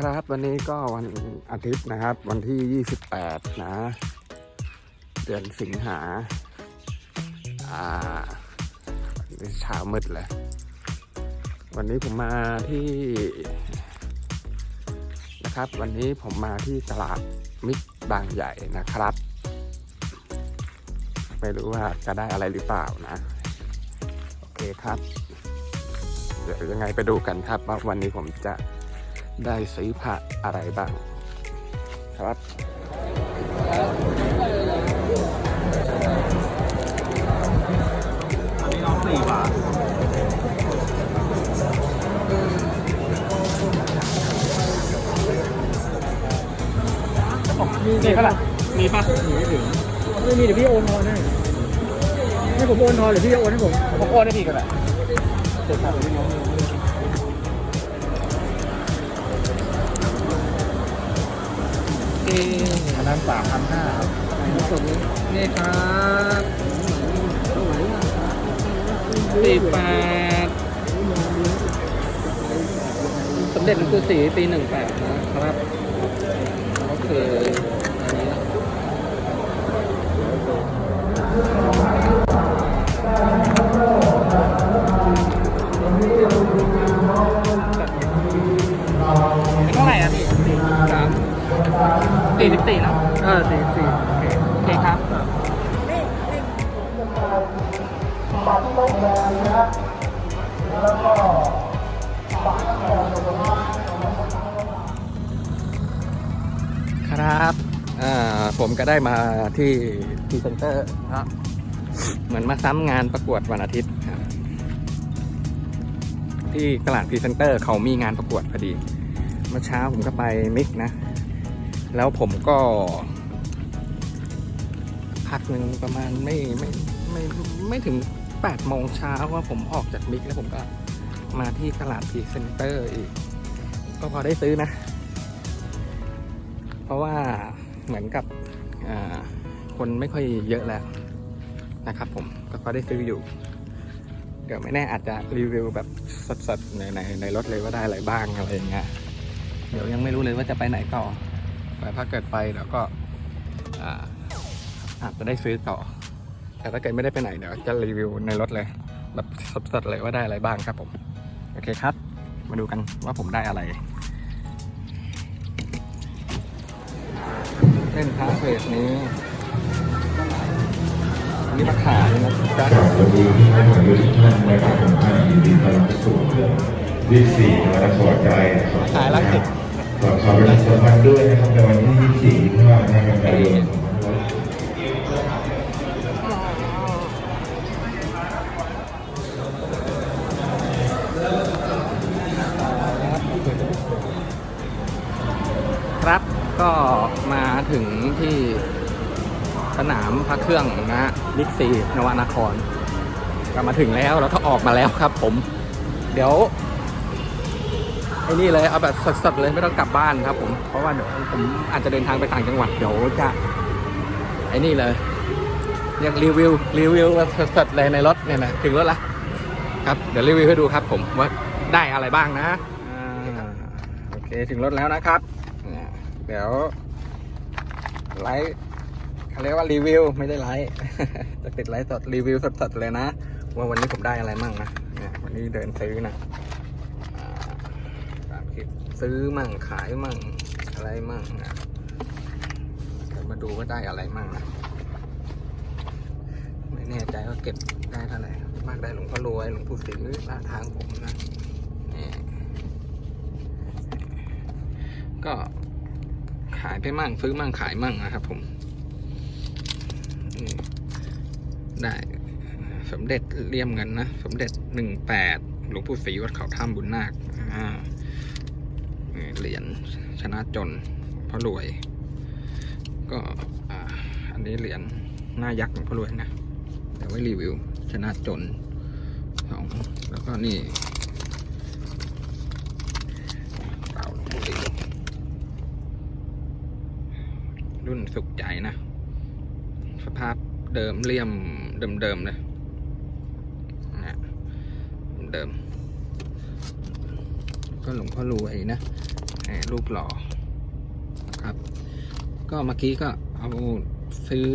ครับ วันนี้ก็วันอาทิตย์นะครับ วันที่ 28 นะ เดือนสิงหา อ่านี่เช้ามืดเลย วันนี้ผมมาที่นะครับ วันนี้ผมมาที่ตลาดมิตรบางใหญ่นะครับ ไม่รู้ว่าจะได้อะไรหรือเปล่านะ โอเคครับ เดี๋ยวยังไงไปดูกันครับว่าวันนี้ผมจะ ได้ซื้อผ้าอะไรบ้างครับอันนี้น้องสี่บาทมีเท่าไหร่มีปะไม่มีเดี๋ยวพี่โอนทอนให้ให้ผมโอนทอนหรือพี่จะโอนให้ผมผมโอนให้พี่กันแหละเดี๋ยวครับพี่น้อง อันนั้นสามพันห้าครับสดนี้นี่ครับสี่แปดสมเด็จหลวงปู่ศรีปีหนึ่งแปดนะครับก็คืออันนี้ สี่สิบสี่เนาะเออสี่สี่โอเคครับครับอ่าผมก็ได้มาที่พรีเซนเตอร์ครับเหมือนมาซ้ำงานประกวดวันอาทิตย์ครับที่ตลาดพรีเซนเตอร์เขามีงานประกวดพอดี เมื่อเช้าผมก็ไปมิกนะ แล้วผมก็ พักหนึ่งประมาณไม่ไม่ไม่ไม่ถึง8โมงเช้าว่าผมออกจากมิกแล้วผมก็มาที่ตลาดพีเซนเตอร์อีก ก็พอได้ซื้อนะ เพราะว่าเหมือนกับคนไม่ค่อยเยอะแล้วนะครับผมก็พอได้ซื้ออยู่ เดี๋ยวไม่แน่อาจจะรีวิวแบบสดๆในในในรถเลยว่าได้อะไรบ้างอะไรอย่างเงี้ยเดี๋ยวยังไม่รู้เลยว่าจะไปไหนต่อ แต่ถ้าเกิดไปแล้วก็อ่าอาจจะได้ซื้อต่อ แต่ถ้าเกิดไม่ได้ไปไหนเดี๋ยวจะรีวิวในรถเลย แบบสดๆเลยว่าได้อะไรบ้างครับผม โอเคครับ มาดูกันว่าผมได้อะไรเล่นพระเพจนี้อันนี้มาขายนะจ๊ะสวัสดีท่านผู้ชมทุกท่านนะครับผมท่านยินดีต้อนรับเข้าสู่วิสี่นะครับสวัสดีนะครับขายละสิบขอขอประชาสัมพันธ์ด้วยนะ ครับ ก็มาถึงที่สนามพระเครื่องนะฮะบิ๊กซีนวานคร ก็มาถึงแล้วแล้วก็ออกมาแล้วครับ ผม เดี๋ยวไอ้นี่เลยเอาแบบสดๆเลยไม่ต้องกลับบ้านครับ ผมเพราะว่าเดี๋ยวผมอาจจะเดินทางไปต่างจังหวัดเดี๋ยวจะไอ้นี่เลยเรียกรีวิวรีวิวแบบสดๆเลยในรถเนี่ยนะถึงรถละครับเดี๋ยวรีวิวให้ดูครับ ผมว่าได้อะไรบ้างนะโอเคถึงรถแล้วนะครับ เดี๋ยวไลฟ์เขาเรียกว่ารีวิวไม่ได้ไลฟ์จะติดไลฟ์สดรีวิวสดๆเลยนะ ว่าวันนี้ผมได้อะไรมั่งนะเนี่ยวันนี้เดินซื้อนะตามคลิปซื้อมั่งขายมั่งอะไรมั่งนะมาดูว่าได้อะไรมั่งนะไม่แน่ใจว่าเก็บได้เท่าไหร่มากได้หลวงพ่อรวยหลวงปู่ศรีละทางผมนะก็ ขายไปมั่งซื้อมั่งขายมั่งนะครับ ผมได้สมเด็จเลี่ยมเงินนะ สมเด็จหนึ่งแปดหลวงปู่ศรีวัดเขาถ้ำบุญนาคเหรียญชนะจนพ่อรวย ก็อันนี้เหรียญหน้ายักษ์ของพ่อรวยนะเดี๋ยวไว้รีวิวชนะจนสองแล้วก็นี่เต่าหลวงปู่ศรี รุ่นสุขใจนะ สภาพเดิมเลี่ยมเดิมๆเลยนะเดิม ก็หลวงพ่อรวยนะรูปหล่อครับ ก็เมื่อกี้ก็เอาซื้อ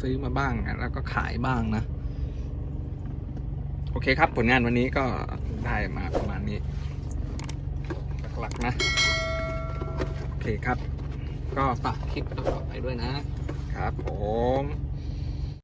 ซื้อมาบ้างแล้วก็ขายบ้างนะ โอเคครับผลงานวันนี้ก็ได้มาประมาณนี้ หลักๆนะ โอเคครับ ก็ฝากคลิปต่อไปด้วยนะครับผม